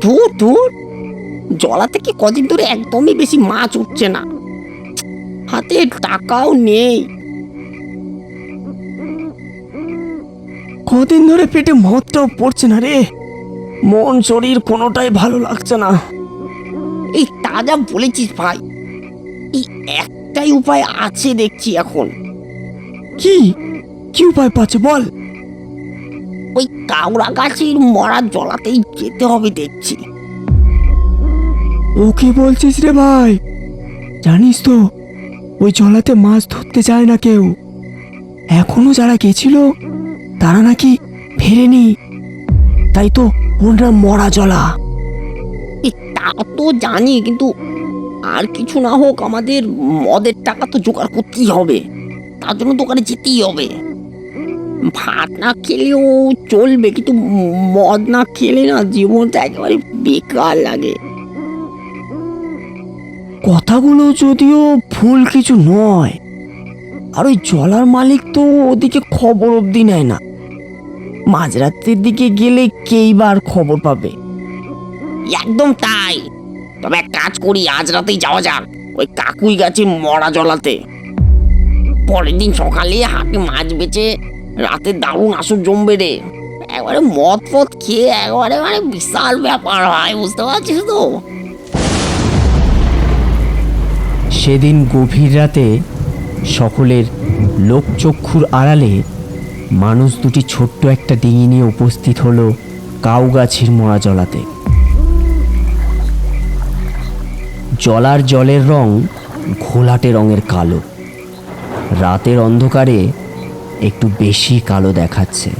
দূর দূর জলা থেকে কদিন ধরে একদমই বেশি মাছ উঠছে না। হাতে টাকাও নেই। কদিন ধরে পেটে মদটাও পড়ছে না রে। মন শরীর কোনোটাই ভালো লাগছে না। এই তাজা বলেছিস ভাই। এই একটাই উপায় আছে দেখছি এখন। কি? কি উপায় পাচ্ছে বল? ওই কাউরা গাছের মরা জলাতেই যেতে হবে দেখছি। ও কি বলছিস রে ভাই? জানিস তো ওই জলাতে মাছ ধরতে যায় না কেউ। এখনও যারা গেছিল তারা নাকি ফেরেনি। তাই তো ওর নাম মরা জলা। তা তো জানি কিন্তু আর কিছু না হোক আমাদের মদের টাকা তো জোগাড় করতেই হবে। তার জন্য দোকানে যেতেই হবে। ভাত না খেলেও চলবে, কিন্তু মদ না খেলে না জীবনটা একেবারে বেকার লাগে। কথাগুলো যদিও ভুল কিছু নয়, আর ওই জলার মালিক তো ওদিকে খবর অবধি নেয় না। মাঝরাত্রির দিকে গেলে কেই বার খবর পাবে? একদম তাই। তবে এক কাজ করি, আজ রাতেই যাওয়া যাক, ওই কাকুই গাছে মরা জলাতে। পরের দিন সকালে হাটে মাছ বেচে রাতে দারুণ আসর জমবে রে। একবারে মদ ফদ খেয়ে একবারে মানে বিশাল ব্যাপার হয়, বুঝতে পারছিস তো? সেদিন গভীর রাতে সকলের লোকচক্ষুর আড়ালে মানুষ দুটি ছোট্ট একটা ডিঙি নিয়ে উপস্থিত হলো কাউগাছির মোড়া জলাতে। জলার জলের রং ঘোলাটে রঙের কালো। রাতের অন্ধকারে একটু বেশি কালো দেখাচ্ছে।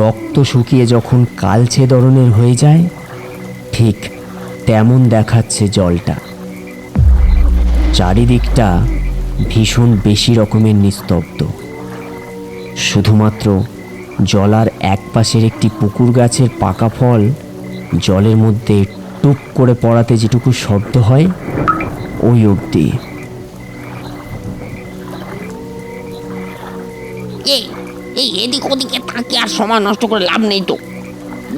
রক্ত শুকিয়ে যখন কালচে ধরনের হয়ে যায়, ঠিক তেমন দেখাচ্ছে জলটা। চারিদিকটা ভীষণ বেশি রকমের নিস্তব্ধ। শুধুমাত্র জলার এক পাশের একটি পুকুর গাছের পাকা ফল জলের মধ্যে টুপ করে পড়াতে যেটুকু শব্দ হয়, ওই অবধি। এই এই এদিক ওদিকে তাকে আর সময় নষ্ট করে লাভ নেই তো।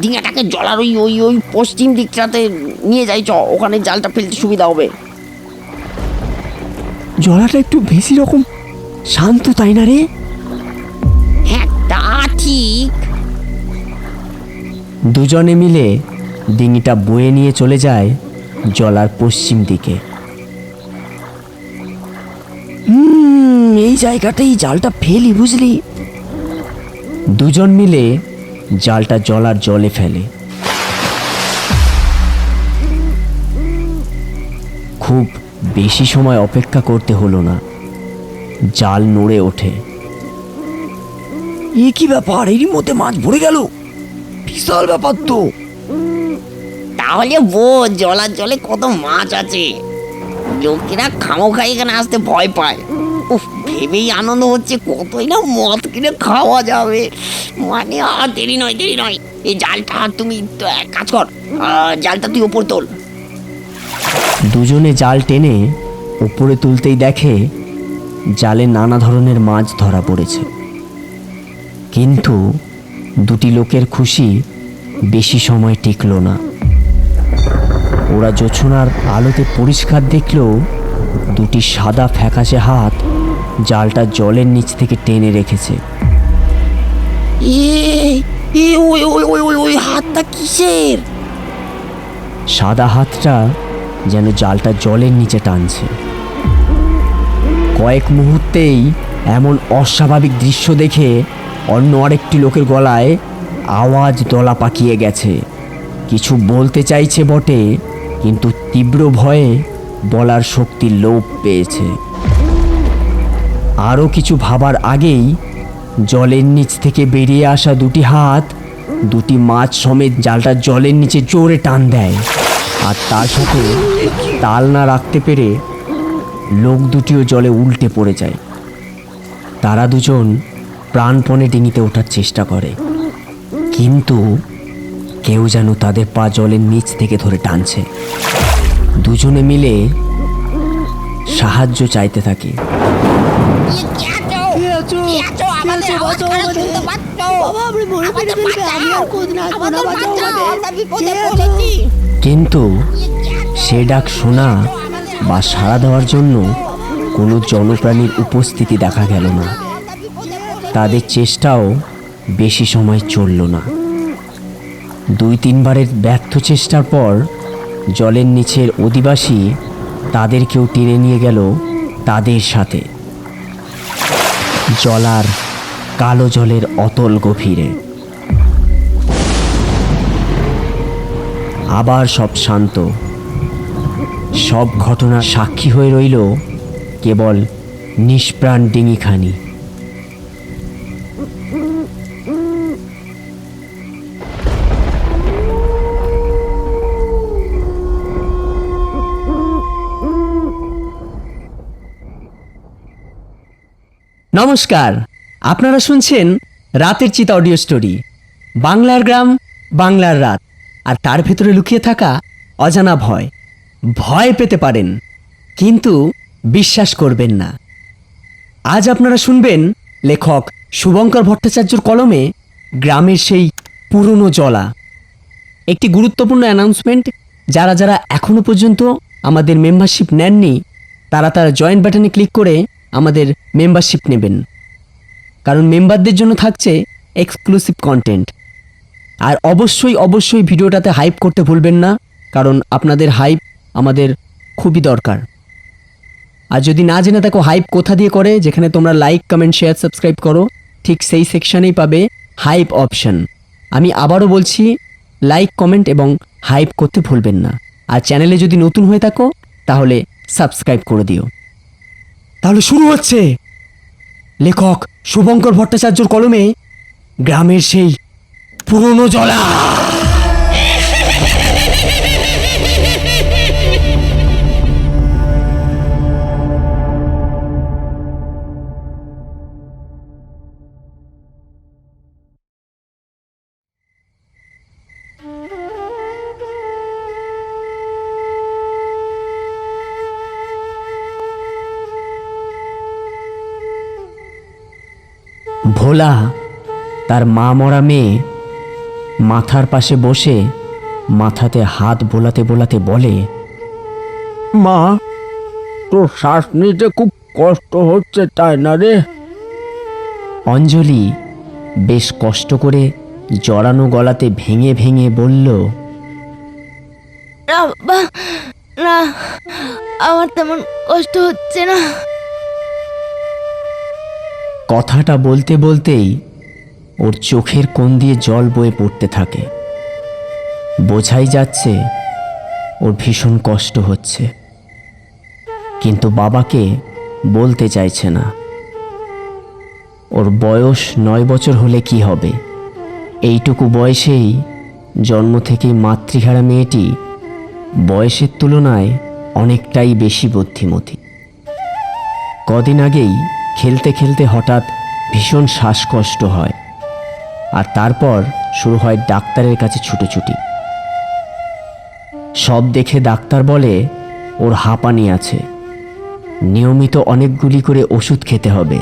ডিঙাটাকে জলার ওই ওই ওই পশ্চিম দিকটাতে নিয়ে যাই চ ওখানে জালটা ফেলতে সুবিধা হবে। জলাটা একটু বেশি রকম শান্ত তাই না রে? হ্যাঁ তা ঠিক। দুজনে মিলে ডিঙিটা বয়ে নিয়ে চলে যায় জলার পশ্চিম দিকে। জায়গাটাই জালটা ফেলি, বুঝলি? দুজন মিলে জালটা জলার জলে ফেলে। খুব বেশি সময় অপেক্ষা করতে হলো না। জাল নড়ে ওঠে। এ কি ব্যাপার? এরই মধ্যে মাছ ভরে গেল। বিশাল ব্যাপার তো। তাহলে বো জলার জলে কত মাছ আছে। লোকেরা খামো খাই এখানে আসতে ভয় পায়। ভেবেই আনন্দ হচ্ছে, কতই না মদ কিনে খাওয়া যাবে। মানে আর দেরি নয় দেরি নয়। এই জালটা তুমি এক কাজ কর জালটা তুই ওপর তোল। দুজনে জাল টেনে উপরে তুলতেই দেখে জালে নানা ধরনের মাছ ধরা পড়েছে। কিন্তু দুটি লোকের খুশি বেশি সময় টিকল না। ওরা জোছনার আলোতে পরিষ্কার দেখলেও দুটি সাদা ফ্যাকাশে হাত জালটা জলের নিচ থেকে টেনে রেখেছে। ওই হাতটা কিসের? সাদা হাতটা যেন জালটা জলের নিচে টানছে। কয়েক মুহূর্তেই এমন অস্বাভাবিক দৃশ্য দেখে অন্য আরেকটি লোকের গলায় আওয়াজ দলা পাকিয়ে গেছে। কিছু বলতে চাইছে বটে কিন্তু তীব্র ভয়ে বলার শক্তি লোপ পেয়েছে। আরও কিছু ভাবার আগেই জলের নিচ থেকে বেরিয়ে আসা দুটি হাত, দুটি মাছ সমেত জালটা জলের নিচে জোরে টান দেয়। আর তার সাথে তাল না রাখতে পেরে লোক দুটিও জলে উল্টে পড়ে যায়। তারা দুজন প্রাণপণে ডিঙিতে ওঠার চেষ্টা করে। কিন্তু কেউ যেন তাদের পা জলের নিচ থেকে ধরে টানছে। দুজনে মিলে সাহায্য চাইতে থাকে। কিন্তু সে ডাক শোনা বা সাড়া দেওয়ার জন্য কোনো জনপ্রাণীর উপস্থিতি দেখা গেল না। তাদের চেষ্টাও বেশি সময় চলল না। দুই তিনবারের ব্যর্থ চেষ্টার পর জলের নিচের অধিবাসী তাদেরকেও টেনে নিয়ে গেল তাদের সাথে। জলার কালো জলের অতল গভীরে। আবার সব শান্ত। সব ঘটনা সাক্ষী হয়ে রইল কেবল নিষ্প্রাণ ডিঙিখানি। নমস্কার। আপনারা শুনছেন রাতের চিতা অডিও স্টোরি। বাংলার গ্রাম, বাংলার রাত। আর তার ভেতরে লুকিয়ে থাকা অজানা ভয়। ভয় পেতে পারেন, কিন্তু বিশ্বাস করবেন না। আজ আপনারা শুনবেন লেখক শুভঙ্কর ভট্টাচার্যর কলমে গ্রামের সেই পুরনো জলা। একটি গুরুত্বপূর্ণ অ্যানাউন্সমেন্ট যারা যারা এখনও পর্যন্ত আমাদের মেম্বারশিপ নেননি, তারা তার জয়েন্ট বাটনে ক্লিক করে আমাদের মেম্বারশিপ নেবেন। কারণ মেম্বারদের জন্য থাকছে এক্সক্লুসিভ কন্টেন্ট আর অবশ্যই অবশ্যই ভিডিওটাতে হাইপ করতে ভুলবেন না, কারণ আপনাদের হাইপ আমাদের খুবই দরকার। আর যদি না জেনে থাকো হাইপ কোথা দিয়ে করে, যেখানে তোমরা লাইক কমেন্ট শেয়ার সাবস্ক্রাইব করো, ঠিক সেই সেকশানেই পাবে হাইপ অপশন আমি আবারও বলছি লাইক কমেন্ট এবং হাইপ করতে ভুলবেন না। আর চ্যানেলে যদি নতুন হয়ে থাকো, তাহলে সাবস্ক্রাইব করে দিও। তাহলে শুরু হচ্ছে। লেখক শুভঙ্কর ভট্টাচার্যর কলমে গ্রামের সেই পুরনো জলা। ভোলা, তার মা মরা মেয়ে, মাথার পাশে বসে মাথাতে হাত বোলাতে বোলাতে বলে, মা, তোর শ্বাস নিতে খুব কষ্ট হচ্ছে, তাই না রে? অঞ্জলি বেশ কষ্ট করে জড়ানো গলাতে ভেঙে ভেঙে বলল না, আমার তেমন কষ্ট হচ্ছে না। কথাটা বলতে বলতেই ওর চোখের কোণ দিয়ে জল বয়ে পড়তে থাকে। বোঝাই যাচ্ছে ওর ভীষণ কষ্ট হচ্ছে। কিন্তু বাবাকে বলতে চাইছে না। ওর বয়স নয় বছর হলে কি হবে? এইটুকু বয়সেই জন্ম থেকে মাতৃহারা মেয়েটি বয়সের তুলনায় অনেকটাই বেশি বুদ্ধিমতী। কদিন আগেই খেলতে খেলতে হঠাৎ ভীষণ শ্বাসকষ্ট হয়। আর তারপর শুরু হয় ডাক্তারের কাছে ছুটোছুটি। সব দেখে ডাক্তার বলে, ওর হাঁপানি আছে। নিয়মিত অনেকগুলি করে ওষুধ খেতে হবে।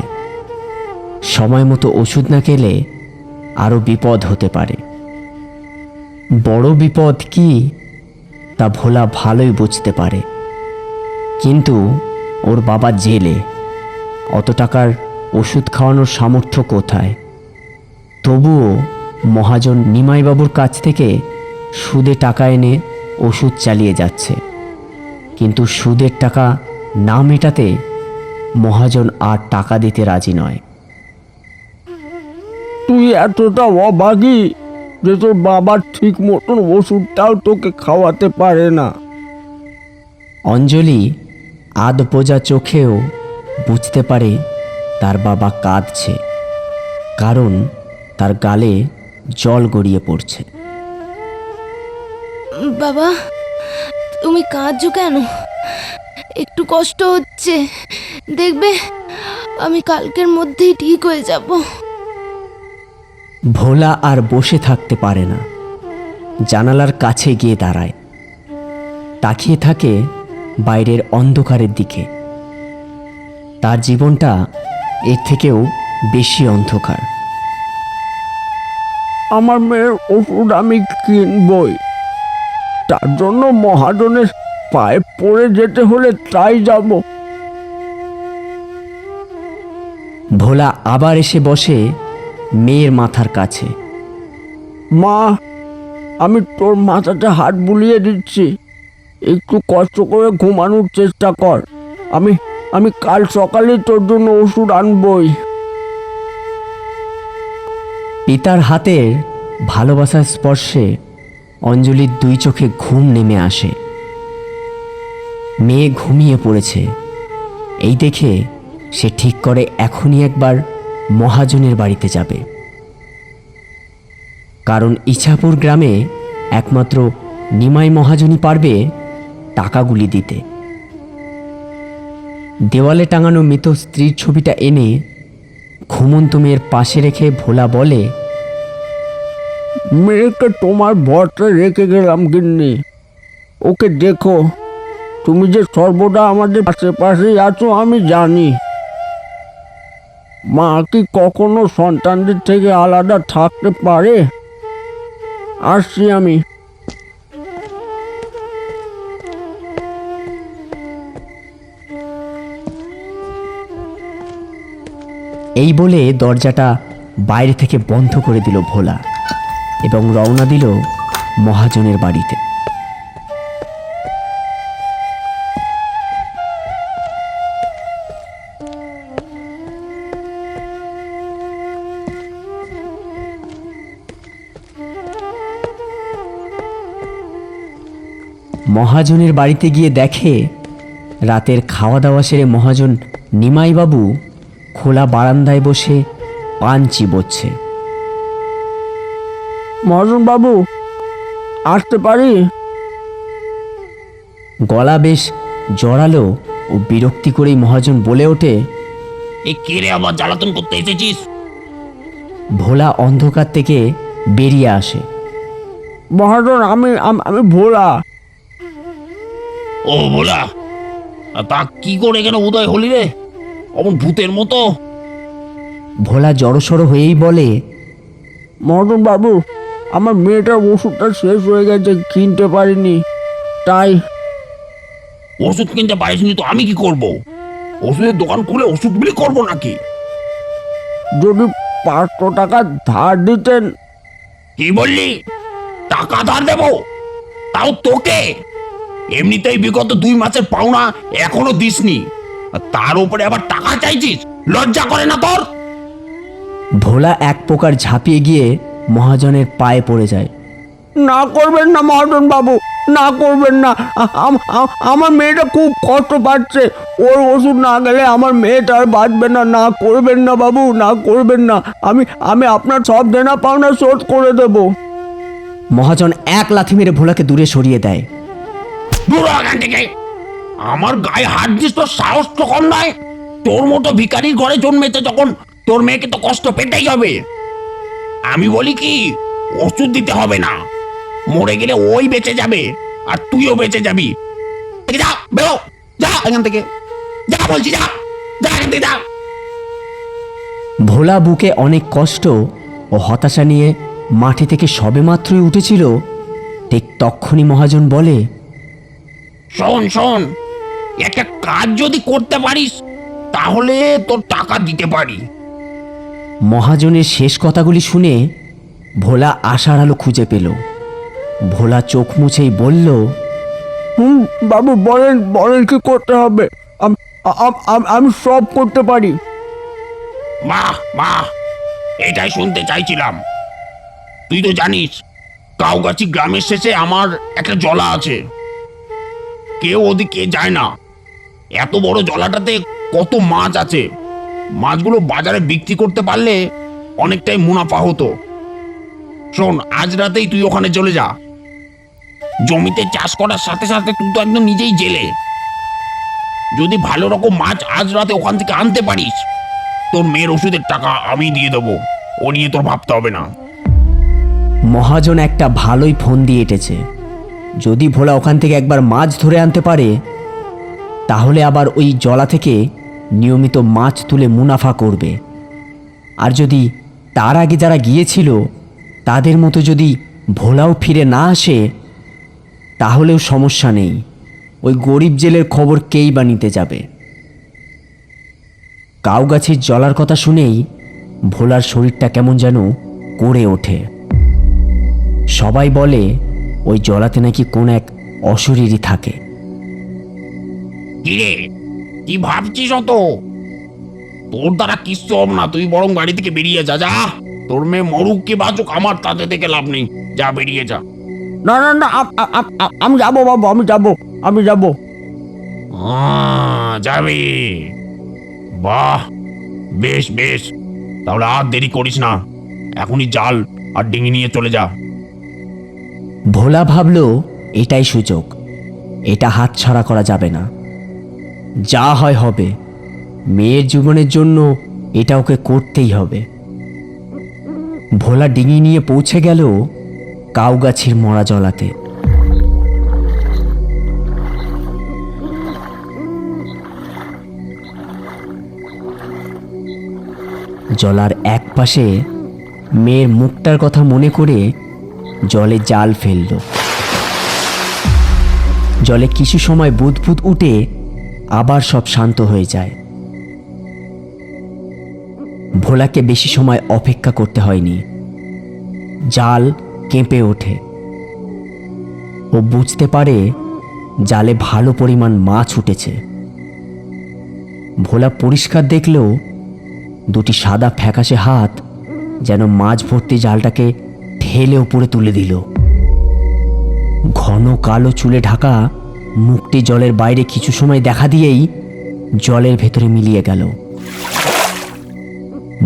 সময় মতো ওষুধ না খেলে আরও বিপদ হতে পারে। বড় বিপদ কি, তা ভোলা ভালোই বুঝতে পারে। কিন্তু ওর বাবা জেলে। অত টাকার ওষুধ খাওয়ানোর সামর্থ্য কোথায়? তবুও মহাজন নিমাইবাবুর কাছ থেকে সুদে টাকা এনে ওষুধ চালিয়ে যাচ্ছে। কিন্তু সুদের টাকা না মেটাতে মহাজন আর টাকা দিতে রাজি নয়। তুই এতটা অভাগী যে তোর বাবার ঠিক মতন ওষুধটাও তোকে খাওয়াতে পারে না। অঞ্জলি আধ বোঝা চোখেও বুঝতে পারে তার বাবা কাঁদছে কারণ তার গালে জল গড়িয়ে পড়ছে। বাবা তুমি কাঁদছো কেন? একটু কষ্ট হচ্ছে। দেখবে আমি কালকের মধ্যেই ঠিক হয়ে যাব। ভোলা আর বসে থাকতে পারে না। জানালার কাছে গিয়ে দাঁড়ায়। তাকিয়ে থাকে বাইরের অন্ধকারের দিকে। তার জীবনটা এর থেকেও বেশি অন্ধকার। আমার মেয়ের ওষুধ আমি কিনবই। তার জন্য মহাজনের পায়ে পড়ে যেতে হলে তাই যাব। ভোলা আবার এসে বসে মেয়ের মাথার কাছে। মা আমি তোর মাথাতে হাত বুলিয়ে দিচ্ছি। একটু কষ্ট করে ঘুমানোর চেষ্টা কর। আমি আমি কাল সকালে তোর জন্য ওষুধ আনবই। পিতার হাতের ভালোবাসার স্পর্শে অঞ্জলির দুই চোখে ঘুম নেমে আসে। মেয়ে ঘুমিয়ে পড়েছে। এই দেখে সে ঠিক করে এখনই একবার মহাজনের বাড়িতে যাবে। কারণ ইছাপুর গ্রামে একমাত্র নিমাই মহাজনই পারবে টাকাগুলি দিতে। দেওয়ালে টাঙানো মৃত স্ত্রীর ছবিটা এনে ঘুমন্ত মেয়ের পাশে রেখে ভোলা বলে, মেয়েকে তোমার ভরটা রেখে গেলাম গিন্নি। ওকে দেখো, তুমি যে সর্বদা আমাদের আশেপাশেই আছো আমি জানি। মা কি কখনো সন্তানদের থেকে আলাদা থাকতে পারে? আসছি আমি। এই বলে দরজাটা বাইরে থেকে বন্ধ করে দিল ভোলা এবং রওনা দিল মহাজনের বাড়িতে। মহাজনের বাড়িতে গিয়ে দেখে রাতের খাওয়া দাওয়া সেরে মহাজন নিমাইবাবু খোলা বারান্দায় বসে পান চিবোচ্ছে। মহাজন বাবু আসতে পারি? গলা বেশ জড়ালো ও বিরক্তি করেই মহাজন বলে ওঠে এ কে রে আবার জ্বালাতন করতে এসেছিস? ভোলা অন্ধকার থেকে বেরিয়ে আসে। মহাজন আমি আম- আমি ভোলা। ও বলা তা কি করে এখানে উদয় হলি রে? অমন ভূতের মতো। ভোলা জড়সড় হয়েই বলে মহাজন বাবু আমার মেয়েটার ওষুধটা শেষ হয়ে গেছে কিনতে পারিনি। তাই ওষুধ কিনতে পারিসনি তো আমি কি করব? ওষুধের দোকান খুলে ওষুধ বিলি করব নাকি? যদি পাঁচশো টাকা ধার দিতেন। কি বললি? টাকা ধার দেবো? তাও তোকে? এমনিতেই বিগত দুই মাসের পাওনা এখনও দিসনি। আর তার উপরে আবার টাকা চাইছিস? লজ্জা করে না তোর? ভোলা এক প্রকার ঝাঁপিয়ে গিয়ে মহাজনের পায়ে পড়ে যায়। না করবেন না মহাজন বাবু না করবেন না। আ- আম- আ- আমার মেয়েটা খুব কষ্ট পাচ্ছে। ওর ওষুধ না গেলে আমার মেয়েটা আর বাঁচবে না। না করবেন না বাবু না করবেন না। আমি আমি আপনার সব দেনা পাওনা শোধ করে দেব। মহাজন এক লাথি মেরে ভোলাকে দূরে সরিয়ে দেয়। দূর হ এখান থেকে। আমার গায়ে হাত দিস তোর সাহস তো কম নয়। তোর মতো ভিখারির ঘরে জন্মেছে যখন তোর মেয়েকে তো কষ্ট পেতেই হবে। আমি বলি কি ওষুধ দিতে হবে না। মরে গেলে ওই বেঁচে যাবে আর তুইও বেঁচে যাবি। যা বেরো যা। এখান থেকে। যা বলছি যা যা এখান থেকে যা। ভোলা বুকে অনেক কষ্ট ও হতাশা নিয়ে মাটি থেকে সবেমাত্রই উঠেছিল ঠিক তক্ষুনি মহাজন বলে শোন শোন একটা কাজ যদি করতে পারিস তাহলে তোর টাকা দিতে পারি। মহাজনের শেষ কথাগুলি শুনে ভোলা আশার আলো খুঁজে পেল। ভোলা চোখ মুছেই বলল হুম বাবু বলেন বলেন কি করতে হবে? আম- সব করতে পারি। বাহ বাহ এটাই শুনতে চাইছিলাম। তুই তো জানিস কাউগাছি গ্রামের শেষে আমার একটা জলা আছে। কেউ ওদিকে যায় না। এত বড় জলাটাতে কত মাছ আছে? মাছগুলো বাজারে বিক্রি করতে পারলে অনেকটাই মুনাফা হতো। শোন, আজ রাতেই তুই ওখানে চলে যা। জমিতে চাষ করার সাথে সাথে তুই তো একদম নিজেই জেলে। যদি ভালো রকম মাছ আজ রাতে ওখান থেকে আনতে পারিস, তোর মেয়ের ওষুধের টাকা আমি দিয়ে দেবো। ও নিয়ে তোর ভাবতে হবে না। মহাজন একটা ভালোই ফোন দিয়ে এঁটেছে। যদি ভোলা ওখান থেকে একবার মাছ ধরে আনতে পারে তাহলে আবার ওই জলা থেকে নিয়মিত মাছ তুলে মুনাফা করবে। আর যদি তার আগে যারা গিয়েছিল, তাদের মতো যদি ভোলাও ফিরে না আসে, তাহলেও সমস্যা নেই। ওই গরিব জেলের খবর কেই বা নিতে যাবে? কাউ গাছের জলার কথা শুনেই ভোলার শরীরটা কেমন যেন করে ওঠে। সবাই বলে, ওই জলাতে নাকি কোন এক অশরীরই থাকে। কিরে কি ভাবছিস অত? তোর দ্বারা কিচ্ছু হবে না তুই বরং বাড়ি থেকে বেরিয়ে যা যা। তোর মেয়ে মরুক কি বাঁচুক আমার তাতে থেকে লাভ নেই। যা বেরিয়ে যা। না না না আম- যাব বাবু আমি যাব আমি যাব। যাবি। বাহ বেশ বেশ। তাহলে আর দেরি করিস না। এখনই জাল আর ডিঙি নিয়ে চলে যা। ভোলা ভাবল এটাই সুযোগ। এটা হাতছাড়া করা যাবে না। যা হয় হবে। মেয়ের জীবনের জন্য এটা ওকে করতেই হবে। ভোলা ডিঙি নিয়ে পৌঁছে গেল কাউগাছির মরা জলাতে। জলার এক পাশে মেয়ের মুখটার কথা মনে করে জলে জাল ফেলল। জলে কিছু সময় বুদবুদ উঠে আবার সব শান্ত হয়ে যায়। ভোলাকে বেশি সময় অপেক্ষা করতে হয়নি। জাল কেঁপে ওঠে। ও বুঝতে পারে জালে ভালো পরিমাণ মাছ উঠেছে। ভোলা পরিষ্কার দেখলেও দুটি সাদা ফ্যাকাশে হাত যেন মাছ ভর্তি জালটাকে ঠেলে উপরে তুলে দিল। ঘন কালো চুলে ঢাকা মুখটি জলের বাইরে কিছু সময় দেখা দিয়েই জলের ভেতরে মিলিয়ে গেল।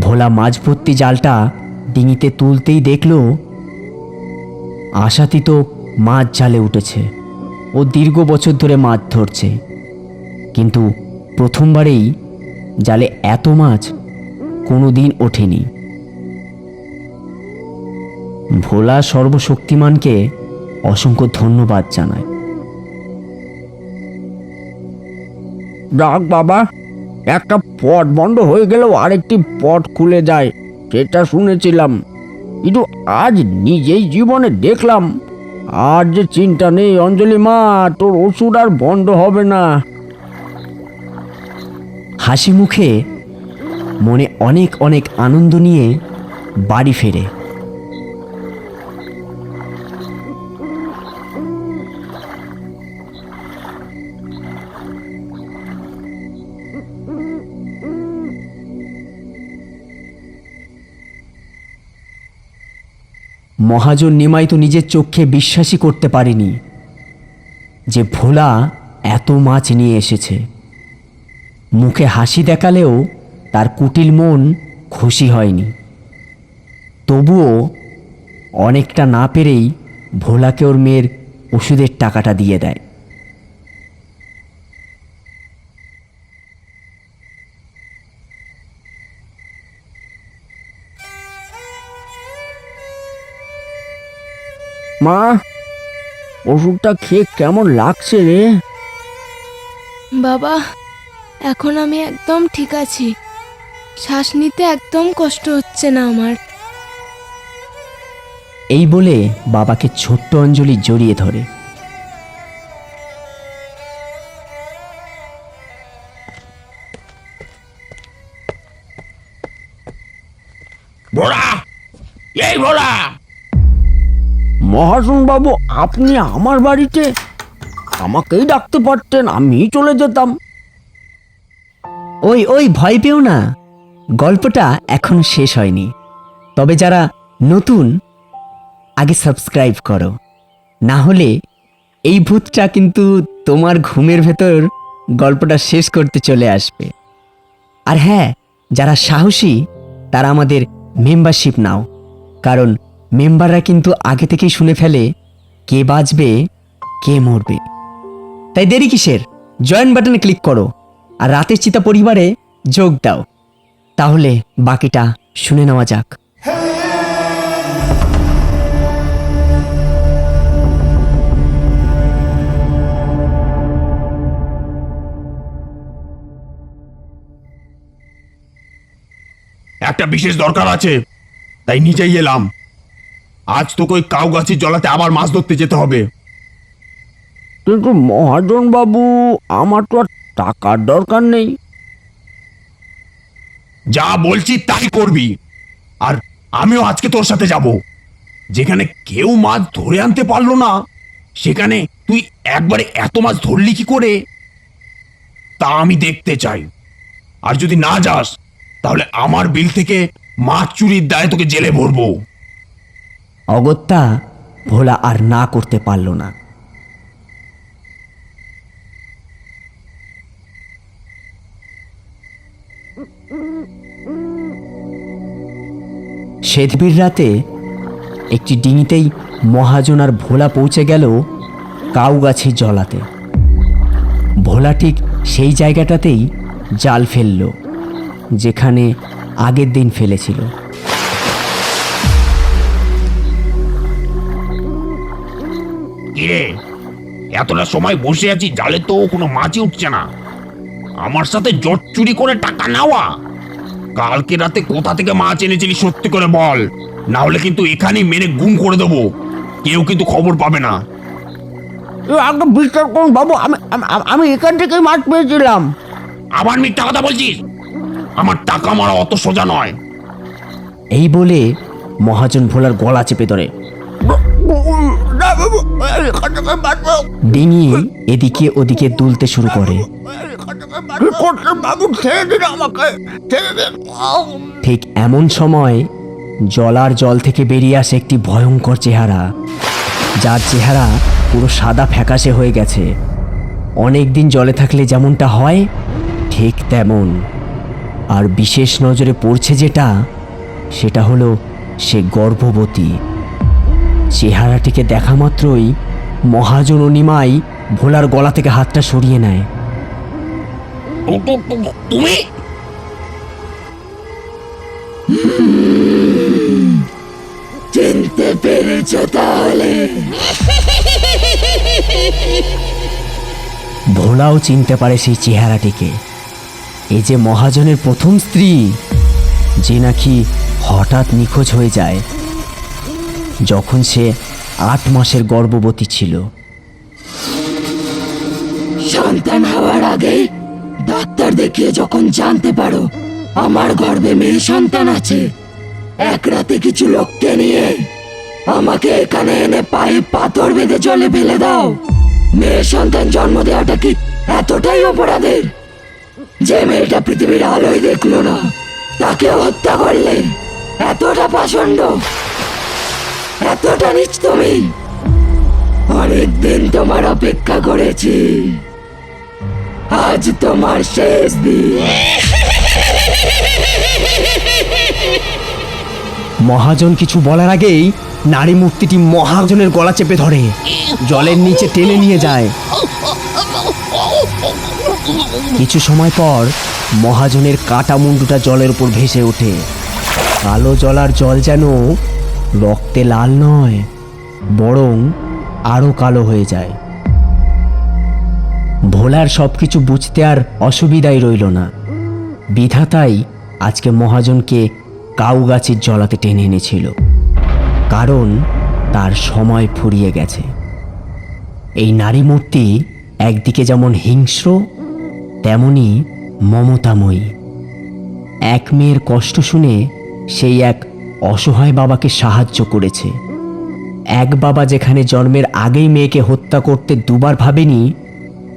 ভোলা মাছ ভর্তি জালটা ডিঙিতে তুলতেই দেখল, আশাতীত মাছ জালে উঠেছে ও দীর্ঘ বছর ধরে মাছ ধরছে। কিন্তু প্রথমবারেই জালে এত মাছ কোনো দিন ওঠেনি। ভোলা সর্বশক্তিমানকে অসংখ্য ধন্যবাদ জানায়। যাক বাবা, একটা পট বন্ধ হয়ে গেলেও আরেকটি পট খুলে যায়, সেটা শুনেছিলাম। কিন্তু আজ নিজেই জীবনে দেখলাম, আর যে চিন্তা নেই অঞ্জলি মা, তোর ওষুধ আর বন্ধ হবে না। হাসি মুখে মনে অনেক অনেক আনন্দ নিয়ে বাড়ি ফেরে। মহাজন নিমাই তো নিজের চোখে বিশ্বাসই করতে পারেনি যে ভোলা এত মাছ নিয়ে এসেছে। মুখে হাসি দেখালেও তার কুটিল মন খুশি হয়নি। তবুও অনেকটা না পেরেই ভোলাকে ওর মেয়ের ওষুধের টাকাটা দিয়ে দেয়। মা ওষুধটা খেয়ে কেমন লাগছে রে? বাবা এখন আমি একদম ঠিক আছি। শ্বাস নিতে একদম কষ্ট হচ্ছে না আমার। এই বলে বাবাকে ছোট্ট অঞ্জলি জড়িয়ে ধরে। ভোলা এই ভোলা মহাজন বাবু আপনি আমার বাড়িতে? আমাকেই ডাকতে পারতেন আমিই চলে যেতাম। ওই ওই ভয় পেও না। গল্পটা এখন শেষ হয়নি। তবে যারা নতুন, আগে সাবস্ক্রাইব করো। না হলে এই ভূতটা কিন্তু তোমার ঘুমের ভেতর গল্পটা শেষ করতে চলে আসবে। আর হ্যাঁ যারা সাহসী, তারা আমাদের মেম্বারশিপ নাও। কারণ মেম্বাররা কিন্তু আগে থেকেই শুনে ফেলে কে বাঁচবে, কে মরবে। তাই দেরি কিসের? জয়েন বাটনে ক্লিক করো আর রাতের চিতা পরিবারে যোগ দাও। তাহলে বাকিটা শুনে নেওয়া যাক। একটা বিশেষ দরকার আছে, তাই নিজেই এলাম। আজ তোকে ওই কাউ গাছের জলাতে আবার মাছ ধরতে যেতে হবে। কিন্তু মহাজন বাবু? আমার তো আর টাকার দরকার নেই। যা বলছি তাই করবি। আর আমিও আজকে তোর সাথে যাব। যেখানে কেউ মাছ ধরে আনতে পারল না সেখানে তুই একবারে এত মাছ ধরলি কি করে? তা আমি দেখতে চাই। আর যদি না যাস তাহলে আমার বিল থেকে মাছ চুরির দায়ে তোকে জেলে ভরবো। অগত্যা ভোলা আর না করতে পারল না। সেদবির রাতে একটি ডিঙিতেই মহাজন আর ভোলা পৌঁছে গেল কাউ গাছের জলাতে। ভোলা ঠিক সেই জায়গাটাতেই জাল ফেলল, যেখানে আগের দিন ফেলেছিল। এতটা সময় বসে আছি জালে তো কোনো মাছই উঠছে না। আমার সাথে জট চুরি করে টাকা নেওয়া। কালকে রাতে কোথা থেকে মাছ এনেছিলি সত্যি করে বল। না হলে কিন্তু এখানেই মেরে গুম করে দেবো। কেউ কিন্তু খবর পাবে না। এ আগে বিশ্বাস করুন বাবু আমি আমি- আমি- আমি এখান থেকেই মাছ পেয়েছিলাম। আবার মিথ্যা কথা বলছিস? আমার টাকা মারা অত সোজা নয়। এই বলে মহাজন ভোলার গলা চেপে ধরে না বাবু এখান থেকে মাছ পেয়ে- ডিঙি এদিকে ওদিকে দুলতে শুরু করে! ঠিক এমন সময় জলার জল থেকে বেরিয়ে আসে একটি ভয়ঙ্কর চেহারা, যার চেহারা পুরো সাদা ফ্যাকাশে হয়ে গেছে। অনেক দিন জলে থাকলে যেমনটা হয়, ঠিক তেমন। আর বিশেষ নজরে পড়ছে যেটা, সেটা হলো সে গর্ভবতী। চেহারাটিকে দেখা মাত্রই মহাজন নিমাই ভোলার গলা থেকে হাতটা সরিয়ে নেয়। তুমি? চিনতে পেরেছ তাহলে। ভোলাও চিনতে পারে সেই চেহারাটিকে। এই যে মহাজনের প্রথম স্ত্রী যে নাকি হঠাৎ নিখোঁজ হয়ে যায়। যখন সে আট মাসের গর্ভবতী ছিল। সন্তান হওয়ার আগে ডাক্তার দেখিয়ে যখন জানতে পারো, আমার গর্ভে মেয়ে সন্তান আছে, এক রাতে কিছু লোককে নিয়ে আমাকে এখানে এনে পায়ে পাথর বেঁধে জলে ফেলে দাও। মেয়ে সন্তান জন্ম দেওয়াটা কি এতটাই অপরাধের? যে মেয়েটা পৃথিবীর আলোয় দেখল না, তাকে হত্যা করলে এতটা পাষণ্ড। এতটা নিচ তুমি। অনেকদিন তোমার অপেক্ষা করেছি। আজ তোমার শেষ দিন। মহাজন কিছু বলার আগেই নারী মূর্তিটি মহাজনের গলা চেপে ধরে। জলের নিচে টেনে নিয়ে যায়। কিছু সময় পর মহাজনের কাটা মুন্ডুটা জলের উপর ভেসে ওঠে। কালো জলার জল যেন রক্তে লাল নয়, বরং আরও কালো হয়ে যায়। ভোলার সব কিছু বুঝতে আর অসুবিধাই রইল না। বিধাতাই আজকে মহাজনকে কাউ গাছের জলাতে টেনে এনেছিল, কারণ তার সময় ফুরিয়ে গেছে। এই নারী মূর্তি একদিকে যেমন হিংস্র, তেমনি মমতাময়ী। এক মেয়ের কষ্ট শুনে সেই এক অসহায় বাবাকে সাহায্য করেছে। এক বাবা যেখানে জন্মের আগেই মেয়েকে হত্যা করতে দুবার ভাবেনি,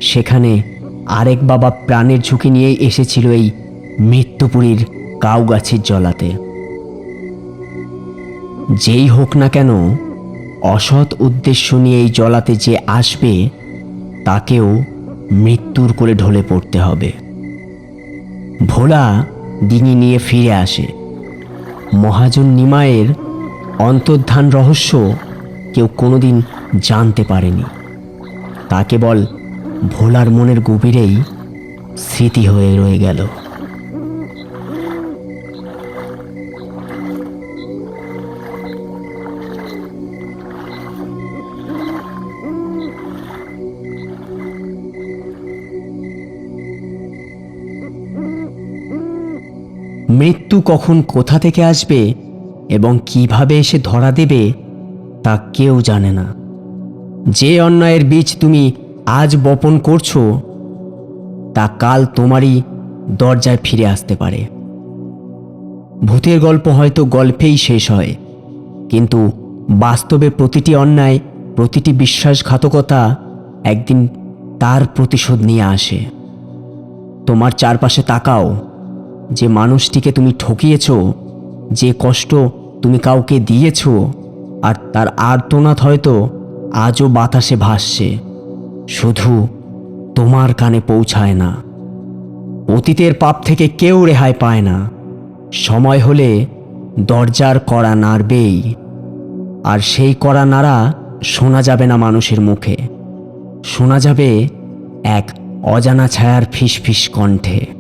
সেখানে আরেক বাবা প্রাণের ঝুঁকি নিয়ে এসেছিল এই মৃত্যুপুরীর কাউ গাছের জলাতে। যেই হোক না কেন, অসৎ উদ্দেশ্য নিয়ে এই জলাতে যে আসবে, তাকেও মৃত্যুর করে ঢলে পড়তে হবে। ভোলা ডিঙি নিয়ে ফিরে আসে। মহাজন নিমায়ের অন্তর্ধান রহস্য কেউ কোনোদিন জানতে পারেনি। তা কেবল ভোলার মনের গভীরেই স্মৃতি হয়ে রয়ে গেল। মৃত্যু কখন কোথা থেকে আসবে এবং কীভাবে এসে ধরা দেবে তা কেউ জানে না। যে অন্যায়ের বীজ তুমি আজ বপন করছ, তা কাল তোমারই দরজায় ফিরে আসতে পারে। ভূতের গল্প হয়তো গল্পেই শেষ হয়, কিন্তু বাস্তবে প্রতিটি অন্যায়, প্রতিটি বিশ্বাসঘাতকতা একদিন তার প্রতিশোধ নিয়ে আসে। তোমার চারপাশে তাকাও। যে মানুষটিকে তুমি ঠকিয়েছ, যে কষ্ট তুমি কাউকে দিয়েছ, আর তার আর্তনাদ হয়তো আজও বাতাসে ভাসছে, শুধু তোমার কানে পৌঁছায় না। অতীতের পাপ থেকে কেউ রেহাই পায় না। সময় হলে দরজার কড়া নাড়বেই, আর সেই কড়া নাড়া শোনা যাবে না মানুষের মুখে। শোনা যাবে এক অজানা ছায়ার ফিস ফিস কণ্ঠে।